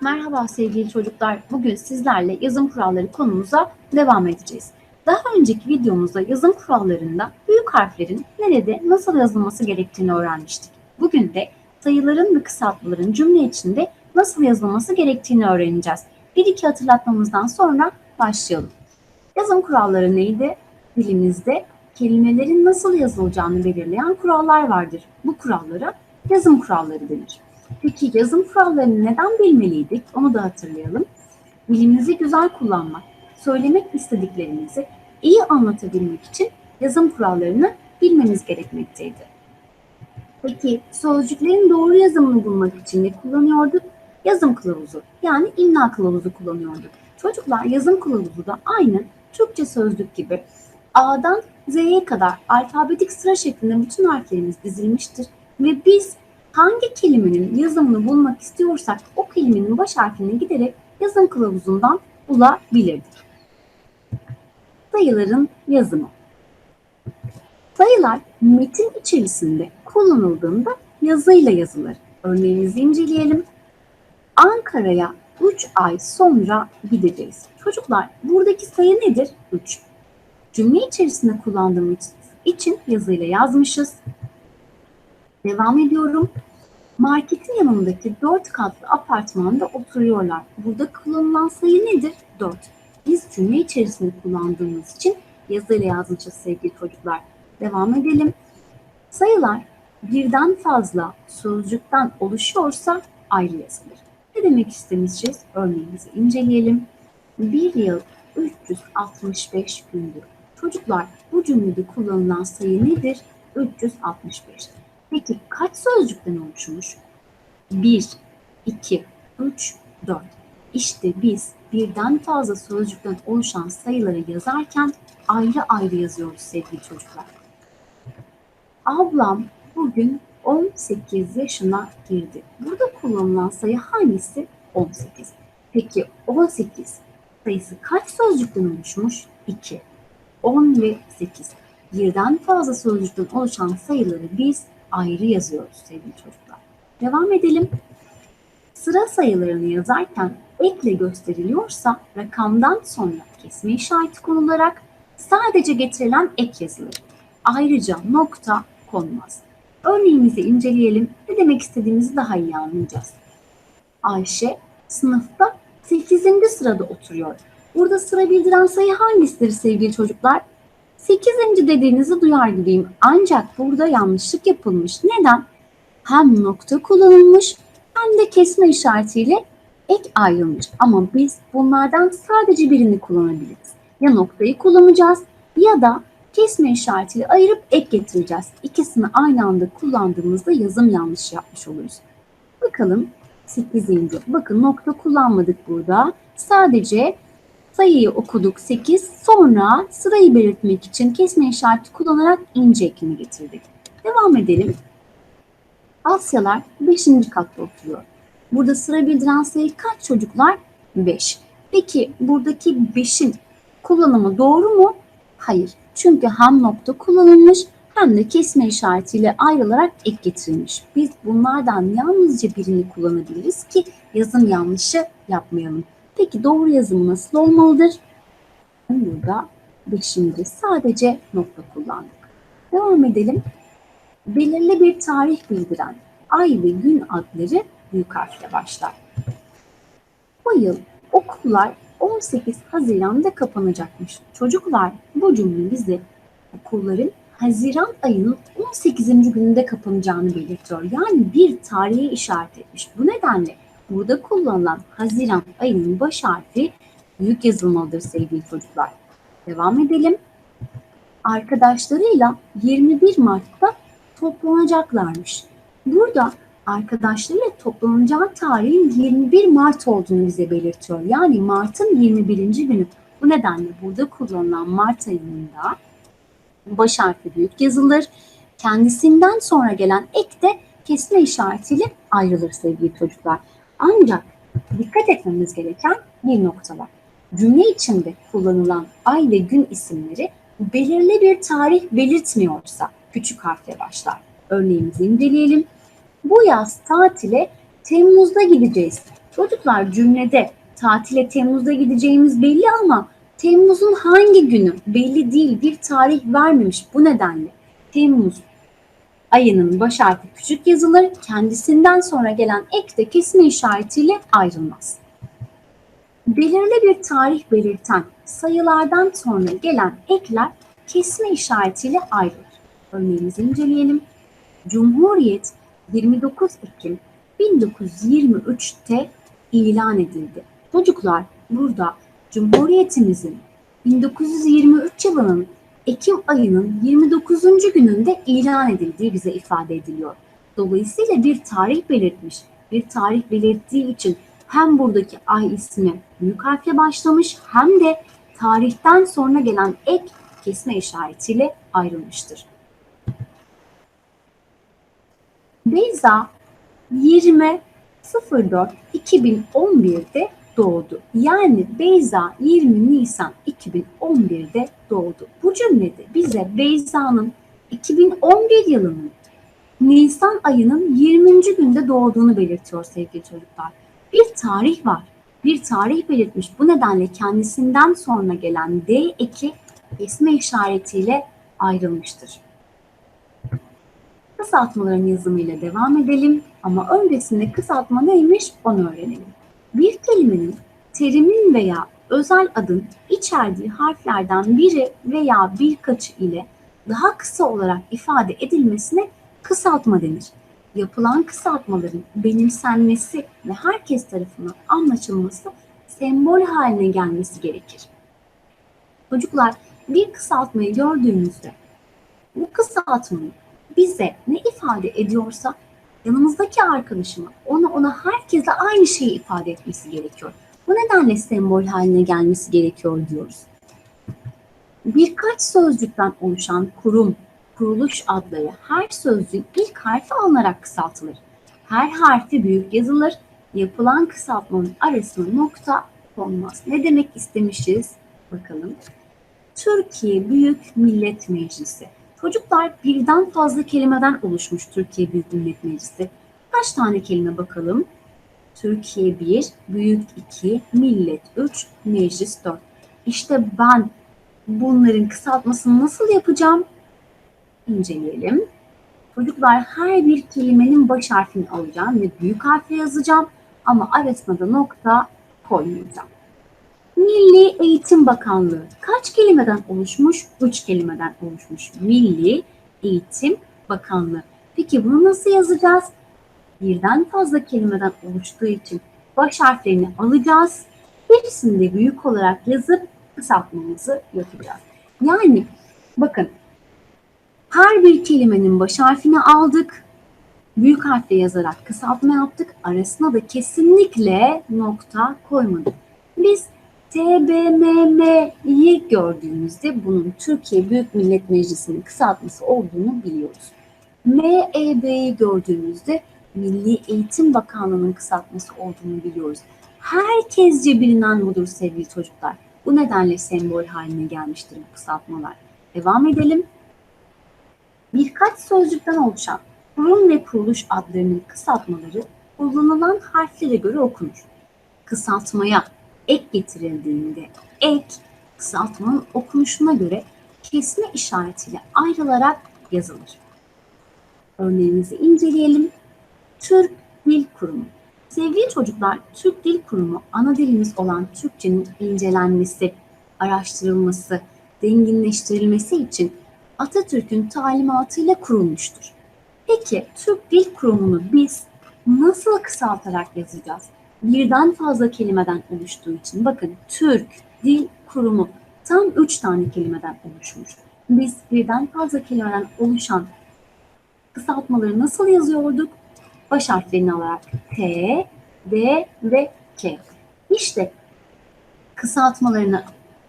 Merhaba sevgili çocuklar. Bugün sizlerle yazım kuralları konumuza devam edeceğiz. Daha önceki videomuzda yazım kurallarında büyük harflerin nerede nasıl yazılması gerektiğini öğrenmiştik. Bugün de sayıların ve kısaltmaların cümle içinde nasıl yazılması gerektiğini öğreneceğiz. Bir iki hatırlatmamızdan sonra başlayalım. Yazım kuralları neydi? Dilimizde kelimelerin nasıl yazılacağını belirleyen kurallar vardır. Bu kurallara yazım kuralları denir. Peki yazım kurallarını neden bilmeliydik? Onu da hatırlayalım. Dilimizi güzel kullanmak, söylemek istediklerimizi iyi anlatabilmek için yazım kurallarını bilmemiz gerekmekteydi. Peki sözcüklerin doğru yazımını bulmak için ne kullanıyorduk? Yazım kılavuzu yani imla kılavuzu kullanıyorduk. Çocuklar yazım kılavuzu da aynı Türkçe sözlük gibi A'dan Z'ye kadar alfabetik sıra şeklinde bütün harflerimiz dizilmiştir ve biz hangi kelimenin yazımını bulmak istiyorsak o kelimenin baş harfine giderek yazım kılavuzundan bulabilirdik. Sayıların yazımı. Sayılar metin içerisinde kullanıldığında yazıyla yazılır. Örneğimizi inceleyelim. Ankara'ya 3 ay sonra gideceğiz. Çocuklar buradaki sayı nedir? 3. Cümle içerisinde kullandığımız için yazıyla yazmışız. Devam ediyorum. Marketin yanındaki dört katlı apartmanda oturuyorlar. Burada kullanılan sayı nedir? 4. Biz cümle içerisinde kullandığımız için yazıyla yazmışız sevgili çocuklar. Devam edelim. Sayılar birden fazla sözcükten oluşuyorsa ayrı yazılır. Ne demek istemişiz? Örneğimizi inceleyelim. Bir yıl 365 gündür. Çocuklar bu cümlede kullanılan sayı nedir? 365. Peki kaç sözcükten oluşmuş? 1, 2, 3, 4. İşte biz birden fazla sözcükten oluşan sayıları yazarken ayrı ayrı yazıyoruz sevgili çocuklar. Ablam bugün 18 yaşına girdi. Burada kullanılan sayı hangisi? 18. Peki 18 sayısı kaç sözcükten oluşmuş? 2. 10 ve 8. Birden fazla sözcükten oluşan sayıları biz ayrı yazıyoruz sevgili çocuklar. Devam edelim. Sıra sayılarını yazarken ekle gösteriliyorsa rakamdan sonra kesme işareti konularak sadece getirilen ek yazılır. Ayrıca nokta konmaz. Örneğimizi inceleyelim. Ne demek istediğimizi daha iyi anlayacağız. Ayşe sınıfta 8. sırada oturuyor. Burada sıra bildiren sayı hangisidir sevgili çocuklar? 8. dediğinizi duyar gibiyim. Ancak burada yanlışlık yapılmış. Neden? Hem nokta kullanılmış hem de kesme işaretiyle ek ayrılmış. Ama biz bunlardan sadece birini kullanabiliriz. Ya noktayı kullanacağız ya da kesme işaretiyle ayırıp ek getireceğiz. İkisini aynı anda kullandığımızda yazım yanlış yapmış oluruz. Bakalım 8. Bakın nokta kullanmadık burada. Sadece sayıyı okuduk 8. Sonra sırayı belirtmek için kesme işareti kullanarak ince ekini getirdik. Devam edelim. Asyalar 5. katta oturuyor. Burada sıra bildiren sayı kaç çocuklar? 5. Peki buradaki 5'in kullanımı doğru mu? Hayır. Çünkü hem nokta kullanılmış hem de kesme işaretiyle ayrılarak ek getirilmiş. Biz bunlardan yalnızca birini kullanabiliriz ki yazım yanlışı yapmayalım. Peki doğru yazım nasıl olmalıdır? Burada beşinci sadece nokta kullandık. Devam edelim. Belirli bir tarih bildiren ay ve gün adları büyük harfle başlar. Bu yıl okullar 18 Haziran'da kapanacakmış. Çocuklar bu cümle okulların Haziran ayının 18. gününde kapanacağını belirtiyor. Yani bir tarihe işaret etmiş. Bu nedenle burada kullanılan Haziran ayının baş harfi büyük yazılmalıdır sevgili çocuklar. Devam edelim. Arkadaşlarıyla 21 Mart'ta toplanacaklarmış. Burada arkadaşlarıyla toplanacağı tarihin 21 Mart olduğunu bize belirtiyor. Yani Mart'ın 21. günü. Bu nedenle burada kullanılan Mart ayında baş harfi büyük yazılır. Kendisinden sonra gelen ek de kesme işaretiyle ayrılır sevgili çocuklar. Ancak dikkat etmemiz gereken bir nokta var. Cümle içinde kullanılan ay ve gün isimleri belirli bir tarih belirtmiyorsa küçük harfle başlar. Örneğimizi inceleyelim. Bu yaz tatile Temmuz'da gideceğiz. Çocuklar cümlede tatile Temmuz'da gideceğimiz belli ama Temmuz'un hangi günü belli değil bir tarih vermemiş bu nedenle. Temmuz ayının baş harfi küçük yazılır, kendisinden sonra gelen ek de kesme işaretiyle ayrılmaz. Belirli bir tarih belirten sayılardan sonra gelen ekler kesme işaretiyle ayrılır. Örneğimizi inceleyelim. Cumhuriyet 29 Ekim 1923'te ilan edildi. Çocuklar burada Cumhuriyetimizin 1923 yılının Ekim ayının 29. gününde ilan edildiği bize ifade ediliyor. Dolayısıyla bir tarih belirtmiş. Bir tarih belirttiği için hem buradaki ay ismi büyük harfle başlamış hem de tarihten sonra gelen ek kesme işaretiyle ayrılmıştır. Beyza 20 04 2011'de doğdu. Yani Beyza 20 Nisan 2011'de doğdu. Bu cümlede bize Beyza'nın 2011 yılının Nisan ayının 20. günde doğduğunu belirtiyor sevgili çocuklar. Bir tarih var. Bir tarih belirtmiş. Bu nedenle kendisinden sonra gelen D eki kesme işaretiyle ayrılmıştır. Kısaltmaların yazımıyla devam edelim ama öncesinde kısaltma neymiş onu öğrenelim. Bir kelimenin terimin veya özel adın içerdiği harflerden biri veya birkaçı ile daha kısa olarak ifade edilmesine kısaltma denir. Yapılan kısaltmaların benimsenmesi ve herkes tarafından anlaşılması sembol haline gelmesi gerekir. Çocuklar bir kısaltmayı gördüğümüzde bu kısaltmayı bize ne ifade ediyorsa yanımızdaki arkadaşıma ona ona herkese aynı şeyi ifade etmesi gerekiyor. Bu nedenle sembol haline gelmesi gerekiyor diyoruz. Birkaç sözcükten oluşan kurum, kuruluş adları her sözcüğün ilk harfi alınarak kısaltılır. Her harfi büyük yazılır. Yapılan kısaltmanın arasına nokta konmaz. Ne demek istemişiz? Bakalım. Türkiye Büyük Millet Meclisi. Çocuklar birden fazla kelimeden oluşmuş Türkiye Büyük Millet Meclisi. Kaç tane kelime bakalım? Türkiye 1, Büyük 2, Millet 3, Meclis 4. İşte ben bunların kısaltmasını nasıl yapacağım? İnceleyelim. Çocuklar her bir kelimenin baş harfini alacağım ve büyük harfle yazacağım ama arasına da nokta koymayacağım. Milli Eğitim Bakanlığı kaç kelimeden oluşmuş? Üç kelimeden oluşmuş. Milli Eğitim Bakanlığı. Peki bunu nasıl yazacağız? Birden fazla kelimeden oluştuğu için baş harflerini alacağız. Hepsini de büyük olarak yazıp kısaltmamızı yapacağız. Yani bakın her bir kelimenin baş harfini aldık. Büyük harfle yazarak kısaltma yaptık. Arasına da kesinlikle nokta koymadık. Biz TBMM'yi gördüğümüzde bunun Türkiye Büyük Millet Meclisi'nin kısaltması olduğunu biliyoruz. MEB'yi gördüğümüzde Milli Eğitim Bakanlığı'nın kısaltması olduğunu biliyoruz. Herkesce bilinen budur sevgili çocuklar. Bu nedenle sembol haline gelmiştir bu kısaltmalar. Devam edelim. Birkaç sözcükten oluşan kurum ve kuruluş adlarının kısaltmaları kullanılan harflere göre okunur. Kısaltmaya ek getirildiğinde ek kısaltmanın okunuşuna göre kesme işaretiyle ayrılarak yazılır. Örneğimizi inceleyelim. Türk Dil Kurumu. Sevgili çocuklar, Türk Dil Kurumu ana dilimiz olan Türkçenin incelenmesi, araştırılması, zenginleştirilmesi için Atatürk'ün talimatıyla kurulmuştur. Peki Türk Dil Kurumu'nu biz nasıl kısaltarak yazacağız? birden fazla kelimeden oluştuğu için bakın Türk Dil Kurumu tam üç tane kelimeden oluşmuş. Biz birden fazla kelimeden oluşan kısaltmaları nasıl yazıyorduk? Baş harflerini alarak T, D ve K. İşte kısaltmalarını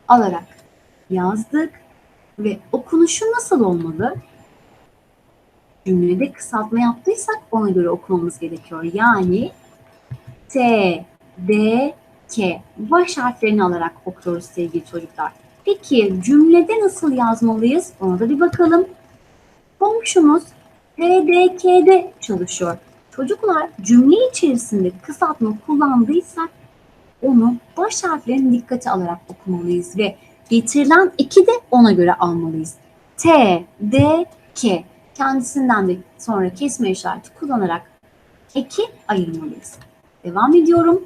alarak yazdık ve okunuşu nasıl olmalı? Cümlede kısaltma yaptıysak ona göre okumamız gerekiyor. Yani T, D, K baş harflerini alarak okuyoruz sevgili çocuklar. Peki cümlede nasıl yazmalıyız? Ona da bir bakalım. Komşumuz TDK'de çalışıyor. Çocuklar cümle içerisinde kısaltma kullandıysak onu baş harflerini dikkate alarak okumalıyız ve getirilen eki de ona göre almalıyız. T, D, K kendisinden de sonra kesme işareti kullanarak eki ayırmalıyız. Devam ediyorum.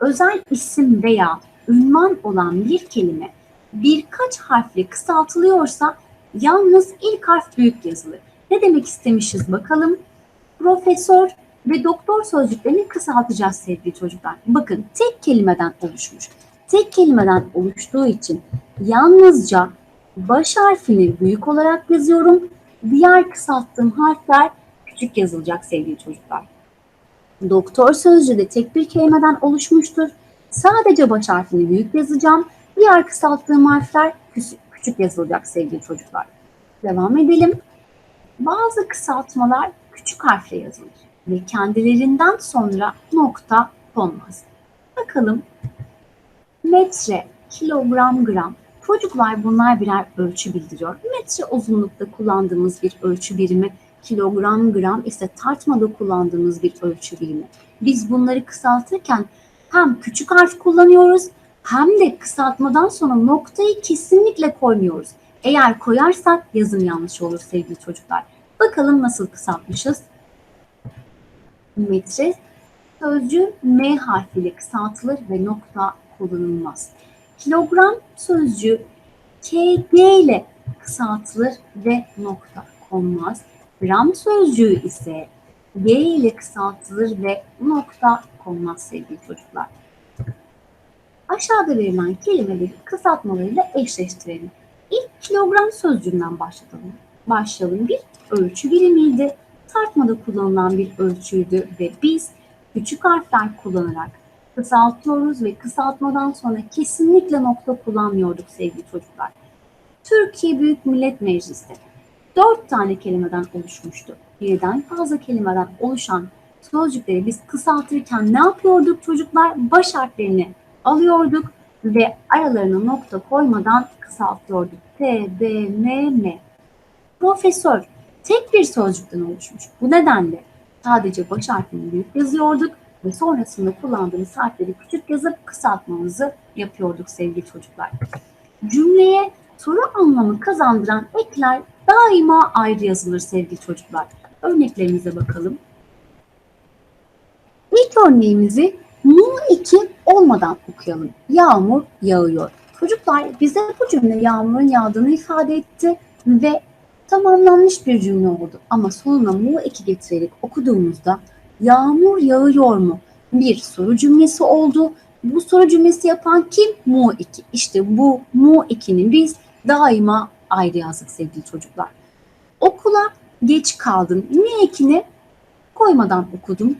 Özel isim veya ünvan olan bir kelime birkaç harfle kısaltılıyorsa yalnız ilk harf büyük yazılır. Ne demek istemişiz bakalım. Profesör ve doktor sözcüklerini kısaltacağız sevgili çocuklar. Bakın tek kelimeden oluşmuş. Tek kelimeden oluştuğu için yalnızca baş harfini büyük olarak yazıyorum. Diğer kısalttığım harfler küçük yazılacak sevgili çocuklar. Doktor sözcüğü de tek bir kelimeden oluşmuştur. Sadece baş harfini büyük yazacağım. Diğer kısalttığım harfler küçük, yazılacak sevgili çocuklar. Devam edelim. Bazı kısaltmalar küçük harfle yazılır ve kendilerinden sonra nokta konmaz. Bakalım metre, kilogram, gram. Çocuklar bunlar birer ölçü bildiriyor. Metre uzunlukta kullandığımız bir ölçü birimi, kilogram, gram ise tartmada kullandığımız bir ölçü birimi. Biz bunları kısaltırken hem küçük harf kullanıyoruz hem de kısaltmadan sonra noktayı kesinlikle koymuyoruz. Eğer koyarsak yazım yanlış olur sevgili çocuklar. Bakalım nasıl kısaltmışız. Metre sözcüğü M harfiyle kısaltılır ve nokta kullanılmaz. Kilogram sözcüğü KG ile kısaltılır ve nokta konmaz. Gram sözcüğü ise G ile kısaltılır ve nokta konmaz sevgili çocuklar. Aşağıda verilen kelimeleri kısaltmalarıyla eşleştirelim. İlk kilogram sözcüğünden başlayalım. Başlayalım. Bir ölçü birimiydi. Tartmada kullanılan bir ölçüydü ve biz küçük harfler kullanarak kısaltıyoruz ve kısaltmadan sonra kesinlikle nokta kullanmıyorduk sevgili çocuklar. Türkiye Büyük Millet Meclisi dört tane kelimeden oluşmuştu. Birden fazla kelimeden oluşan sözcükleri biz kısaltırken ne yapıyorduk çocuklar? Baş harflerini alıyorduk ve aralarına nokta koymadan kısaltıyorduk. T, B, M, M. Profesör tek bir sözcükten oluşmuş. Bu nedenle sadece baş harfini büyük yazıyorduk ve sonrasında kullandığımız harfleri küçük yazıp kısaltmamızı yapıyorduk sevgili çocuklar. Cümleye soru anlamı kazandıran ekler daima ayrı yazılır sevgili çocuklar. Örneklerimize bakalım. İlk örneğimizi mu 2 olmadan okuyalım. Yağmur yağıyor. Çocuklar bize bu cümle yağmurun yağdığını ifade etti ve tamamlanmış bir cümle oldu. Ama sonuna mu 2 getirerek okuduğumuzda yağmur yağıyor mu? Bir soru cümlesi oldu. Bu soru cümlesi yapan kim? Mu 2. İşte bu mu 2'nin biz daima ayrı yazdık sevgili çocuklar. Okula geç kaldım. Ne ekini koymadan okudum.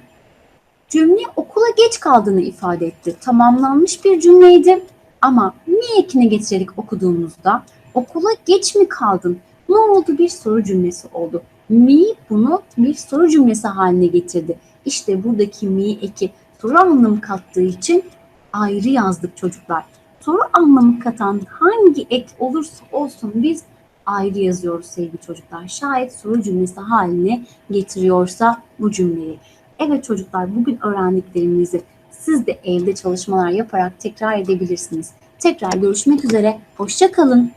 Cümle okula geç kaldığını ifade etti. Tamamlanmış bir cümleydi ama ne ekini getirerek okuduğumuzda okula geç mi kaldın? Ne oldu? Bir soru cümlesi oldu. Mi bunu bir soru cümlesi haline getirdi. İşte buradaki mi eki soru anlamı kattığı için ayrı yazdık çocuklar. Soru anlamı katan hangi ek olursa olsun biz ayrı yazıyoruz sevgili çocuklar. Şayet soru cümlesi haline getiriyorsa bu cümleyi. Evet çocuklar bugün öğrendiklerimizi siz de evde çalışmalar yaparak tekrar edebilirsiniz. Tekrar görüşmek üzere. Hoşça kalın.